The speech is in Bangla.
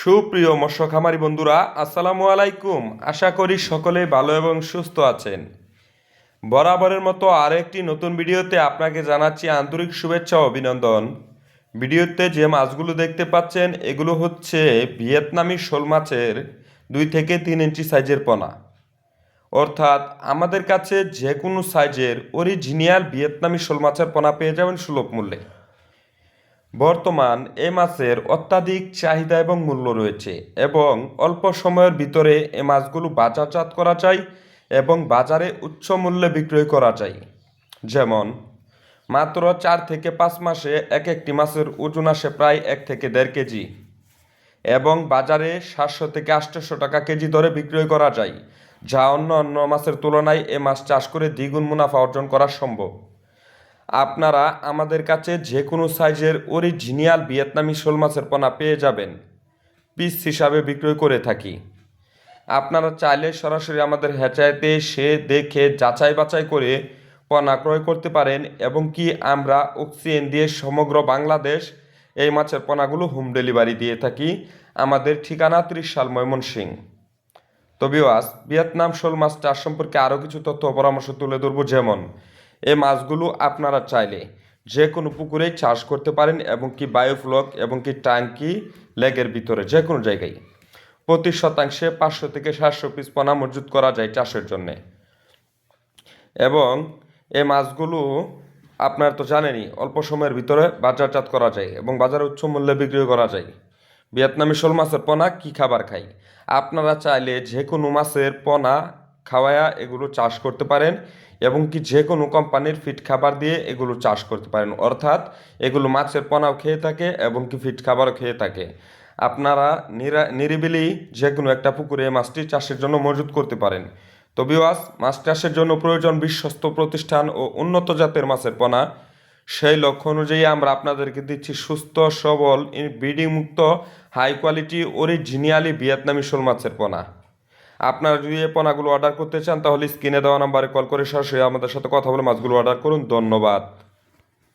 সুপ্রিয় মৎস্য খামারি বন্ধুরা, আসসালামু আলাইকুম। আশা করি সকলে ভালো এবং সুস্থ আছেন। বরাবরের মতো আরেকটি নতুন ভিডিওতে আপনাকে জানাচ্ছি আন্তরিক শুভেচ্ছা অভিনন্দন। ভিডিওতে যে মাছগুলো দেখতে পাচ্ছেন, এগুলো হচ্ছে ভিয়েতনামি শোল মাছের দুই থেকে তিন ইঞ্চি সাইজের পোনা। অর্থাৎ আমাদের কাছে যে কোনো সাইজের অরিজিনিয়াল ভিয়েতনামি শোল মাছের পোনা পেয়ে যাবেন সুলভ মূল্যে। বর্তমান এ মাছের অত্যাধিক চাহিদা এবং মূল্য রয়েছে এবং অল্প সময়ের ভিতরে এ মাছগুলো বাজারজাত করা যায় এবং বাজারে উচ্চ মূল্যে বিক্রয় করা যায়। যেমন, মাত্র চার থেকে পাঁচ মাসে এক একটি মাছের ওজন আসে প্রায় এক থেকে দেড় কেজি এবং বাজারে সাতশো থেকে আটশোশো টাকা কেজি দরে বিক্রয় করা যায়, যা অন্য অন্য মাছের তুলনায় এ মাছ চাষ করে দ্বিগুণ মুনাফা অর্জন করা সম্ভব। আপনারা আমাদের কাছে যে কোনো সাইজের অরিজিনিয়াল ভিয়েতনামি শোল মাছের পোনা পেয়ে যাবেন। পিস হিসাবে বিক্রয় করে থাকি। আপনারা চাইলে সরাসরি আমাদের হ্যাচাইতে সে দেখে যাচাই বাছাই করে পোনা ক্রয় করতে পারেন এবং কি আমরা অক্সিজেন দিয়ে সমগ্র বাংলাদেশ এই মাছের পোনাগুলো হোম ডেলিভারি দিয়ে থাকি। আমাদের ঠিকানা ত্রিশাল ময়মনসিং। তবে আজ ভিয়েতনাম শোল মাছ চাষ সম্পর্কে আরও কিছু তথ্য পরামর্শ তুলে ধরবো যেমন এই মাছগুলো আপনারা চাইলে যে কোনো পুকুরেই চাষ করতে পারেন এবং কি বায়োফ্লক এবং কি ট্যাঙ্কি লেগের ভিতরে যে কোনো জায়গায়। প্রতি শতাংশে পাঁচশো থেকে সাতশো পিস পোনা মজুত করা যায় চাষের জন্যে। এবং এই মাছগুলো আপনার তো জানেনই, অল্প সময়ের ভিতরে বাজারজাত করা যায় এবং বাজারে উচ্চ মূল্যে বিক্রি করা যায়। ভিয়েতনামি শোল মাছের পোনা কী খাবার খাই আপনারা চাইলে যে কোনো মাছের পোনা খাওয়ায়া এগুলো চাষ করতে পারেন এবং কি যে কোনো কোম্পানির ফিট খাবার দিয়ে এগুলো চাষ করতে পারেন। অর্থাৎ এগুলো মাছের পোনাও খেয়ে থাকে এবং কি ফিট খাবারও খেয়ে থাকে। আপনারা নিরা, নিরিবিলি যে কোনো একটা পুকুরে মাছটি চাষের জন্য মজুত করতে পারেন। তবে আজ মাছ চাষের জন্য প্রয়োজন বিশ্বস্ত প্রতিষ্ঠান ও উন্নত জাতের মাছের পোনা। সেই লক্ষ্য অনুযায়ী আমরা আপনাদেরকে দিচ্ছি সুস্থ, সবল ব্রিডিং মুক্ত হাই কোয়ালিটি অরিজিনিয়ালি ভিয়েতনামি শোল মাছের পোনা। আপনারা যদি এই পোনাগুলো অর্ডার করতে চান, তাহলে স্ক্রিনে দেওয়া নাম্বারে কল করে সরাসরি আমাদের সাথে কথা বলে মাছগুলো অর্ডার করুন। ধন্যবাদ।